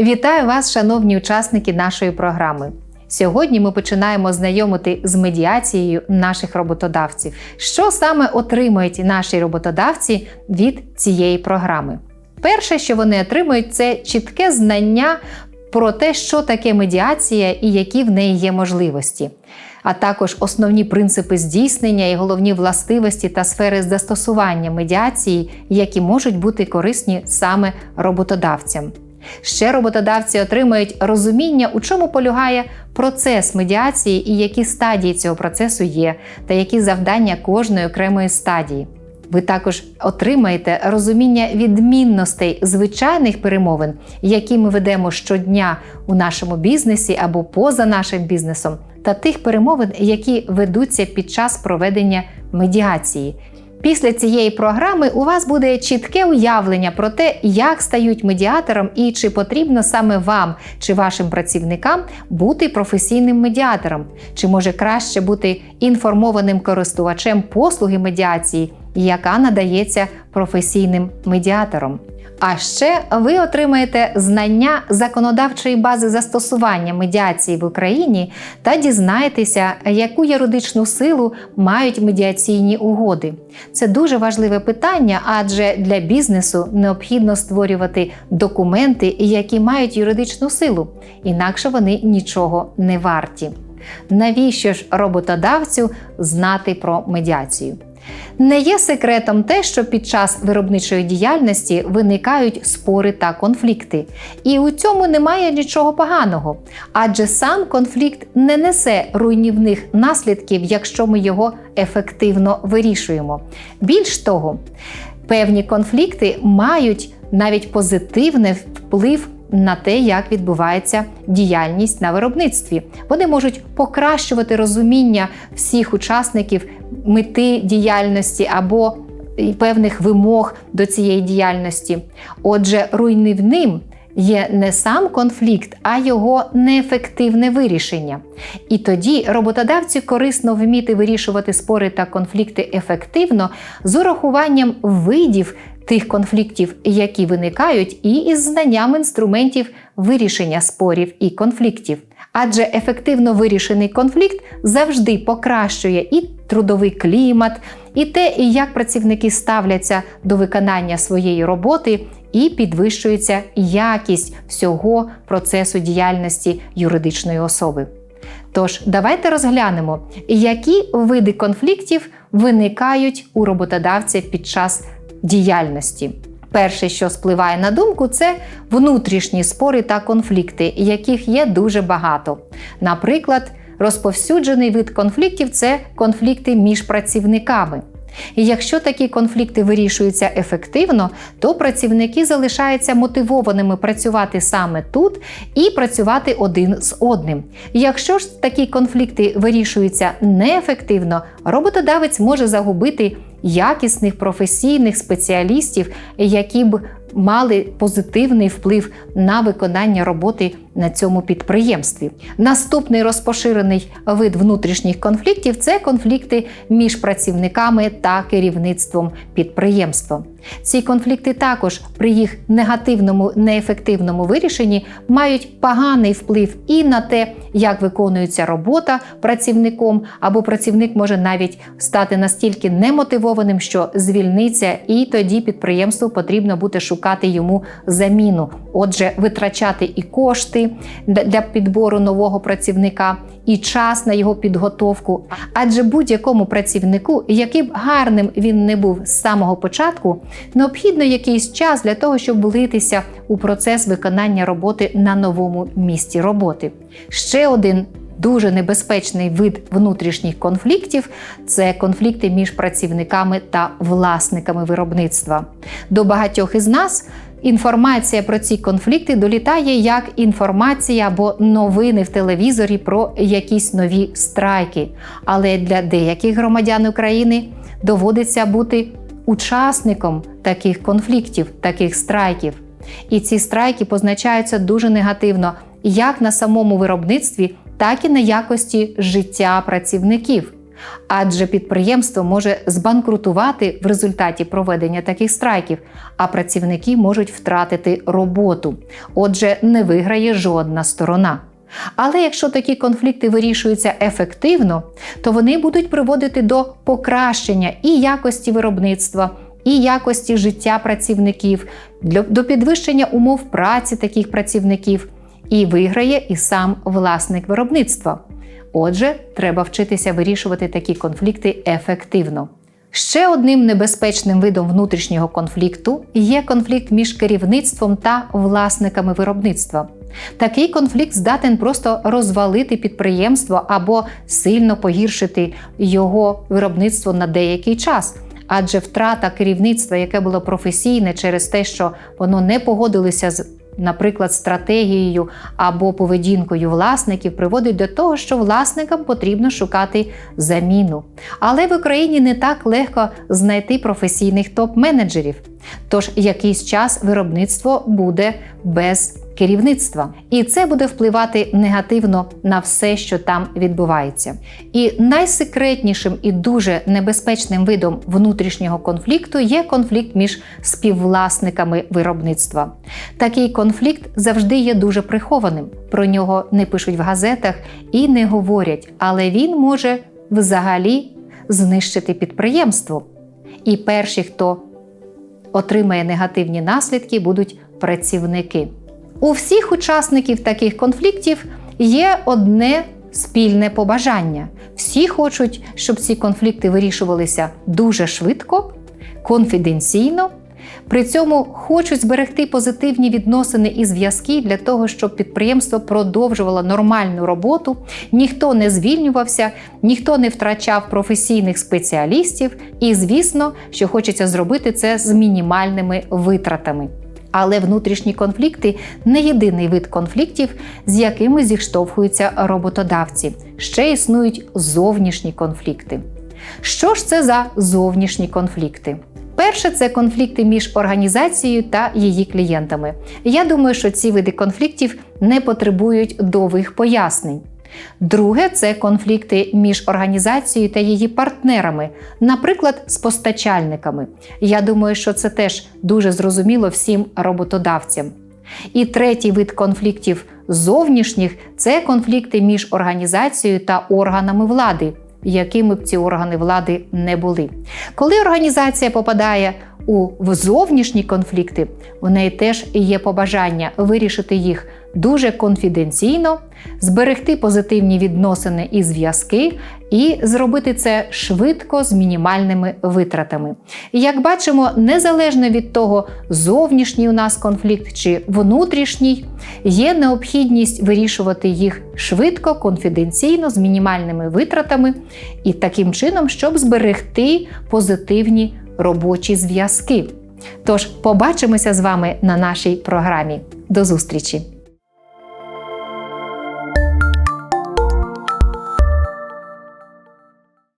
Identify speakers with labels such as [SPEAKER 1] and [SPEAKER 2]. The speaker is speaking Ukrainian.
[SPEAKER 1] Вітаю вас, шановні учасники нашої програми. Сьогодні ми починаємо знайомити з медіацією наших роботодавців. Що саме отримують наші роботодавці від цієї програми? Перше, що вони отримують, це чітке знання про те, що таке медіація і які в неї є можливості, а також основні принципи здійснення і головні властивості та сфери застосування медіації, які можуть бути корисні саме роботодавцям. Ще роботодавці отримують розуміння, у чому полягає процес медіації і які стадії цього процесу є, та які завдання кожної окремої стадії. Ви також отримаєте розуміння відмінностей звичайних перемовин, які ми ведемо щодня у нашому бізнесі або поза нашим бізнесом, та тих перемовин, які ведуться під час проведення медіації. Після цієї програми у вас буде чітке уявлення про те, як стають медіатором і чи потрібно саме вам чи вашим працівникам бути професійним медіатором, чи може краще бути інформованим користувачем послуги медіації, яка надається професійним медіатором. А ще ви отримаєте знання законодавчої бази застосування медіації в Україні та дізнаєтеся, яку юридичну силу мають медіаційні угоди. Це дуже важливе питання, адже для бізнесу необхідно створювати документи, які мають юридичну силу, інакше вони нічого не варті. Навіщо ж роботодавцю знати про медіацію? Не є секретом те, що під час виробничої діяльності виникають спори та конфлікти. І у цьому немає нічого поганого, адже сам конфлікт не несе руйнівних наслідків, якщо ми його ефективно вирішуємо. Більш того, певні конфлікти мають навіть позитивний вплив на те, як відбувається діяльність на виробництві. Вони можуть покращувати розуміння всіх учасників мети діяльності або певних вимог до цієї діяльності. Отже, руйнівним є не сам конфлікт, а його неефективне вирішення. І тоді роботодавцю корисно вміти вирішувати спори та конфлікти ефективно з урахуванням видів тих конфліктів, які виникають, і із знанням інструментів вирішення спорів і конфліктів. Адже ефективно вирішений конфлікт завжди покращує і трудовий клімат, і те, як працівники ставляться до виконання своєї роботи, і підвищується якість всього процесу діяльності юридичної особи. Тож, давайте розглянемо, які види конфліктів виникають у роботодавця під час діяльності. Перше, що спливає на думку, це внутрішні спори та конфлікти, яких є дуже багато. Наприклад, розповсюджений вид конфліктів це конфлікти між працівниками. І якщо такі конфлікти вирішуються ефективно, то працівники залишаються мотивованими працювати саме тут і працювати один з одним. Якщо ж такі конфлікти вирішуються неефективно, роботодавець може загубити якісних професійних спеціалістів, які б мали позитивний вплив на виконання роботи на цьому підприємстві. Наступний розпоширений вид внутрішніх конфліктів це конфлікти між працівниками та керівництвом підприємства. Ці конфлікти також при їх негативному, неефективному вирішенні мають поганий вплив і на те, як виконується робота працівником, або працівник може навіть стати настільки немотивованим, що звільниться, і тоді підприємству потрібно буде шукати йому заміну. Отже, витрачати і кошти для підбору нового працівника, і час на його підготовку. Адже будь-якому працівнику, яким гарним він не був з самого початку, необхідно якийсь час для того, щоб влитися у процес виконання роботи на новому місці роботи. Ще один дуже небезпечний вид внутрішніх конфліктів це конфлікти між працівниками та власниками виробництва. До багатьох із нас. Інформація про ці конфлікти долітає як інформація або новини в телевізорі про якісь нові страйки. Але для деяких громадян України доводиться бути учасником таких конфліктів, таких страйків. І ці страйки позначаються дуже негативно як на самому виробництві, так і на якості життя працівників. адже підприємство може збанкрутувати в результаті проведення таких страйків, а працівники можуть втратити роботу. Отже, не виграє жодна сторона. Але якщо такі конфлікти вирішуються ефективно, то вони будуть приводити до покращення і якості виробництва, і якості життя працівників, до підвищення умов праці таких працівників, і виграє і сам власник виробництва. Отже, треба вчитися вирішувати такі конфлікти ефективно. Ще одним небезпечним видом внутрішнього конфлікту є конфлікт між керівництвом та власниками виробництва. Такий конфлікт здатен просто розвалити підприємство або сильно погіршити його виробництво на деякий час. Адже втрата керівництва, яке було професійне через те, що воно не погодилося з наприклад, стратегією або поведінкою власників приводить до того, що власникам потрібно шукати заміну. Але в Україні не так легко знайти професійних топ-менеджерів. Тож якийсь час виробництво буде без керівництва, і це буде впливати негативно на все, що там відбувається. І найсекретнішим і дуже небезпечним видом внутрішнього конфлікту є конфлікт між співвласниками виробництва. Такий конфлікт завжди є дуже прихованим. Про нього не пишуть в газетах і не говорять, але він може взагалі знищити підприємство. І перші, хто отримає негативні наслідки, будуть працівники. У всіх учасників таких конфліктів є одне спільне побажання. Всі хочуть, щоб ці конфлікти вирішувалися дуже швидко, конфіденційно. При цьому хочуть зберегти позитивні відносини і зв'язки для того, щоб підприємство продовжувало нормальну роботу, ніхто не звільнювався, ніхто не втрачав професійних спеціалістів, і, звісно, що хочеться зробити це з мінімальними витратами. Але внутрішні конфлікти не єдиний вид конфліктів, з якими зіштовхуються роботодавці. Ще існують зовнішні конфлікти. Що ж це за зовнішні конфлікти? Перше, це конфлікти між організацією та її клієнтами. Я думаю, що ці види конфліктів не потребують довгих пояснень. Друге це конфлікти між організацією та її партнерами, наприклад, з постачальниками. Я думаю, що це теж дуже зрозуміло всім роботодавцям. І третій вид конфліктів зовнішніх це конфлікти між організацією та органами влади, якими б ці органи влади не були. Коли організація попадає у зовнішні конфлікти, у неї теж є побажання вирішити їх дуже конфіденційно, зберегти позитивні відносини і зв'язки, і зробити це швидко з мінімальними витратами. І Як бачимо, незалежно від того, зовнішній у нас конфлікт чи внутрішній, є необхідність вирішувати їх швидко, конфіденційно, з мінімальними витратами і таким чином, щоб зберегти позитивні робочі зв'язки. Тож побачимося з вами на нашій програмі. До зустрічі!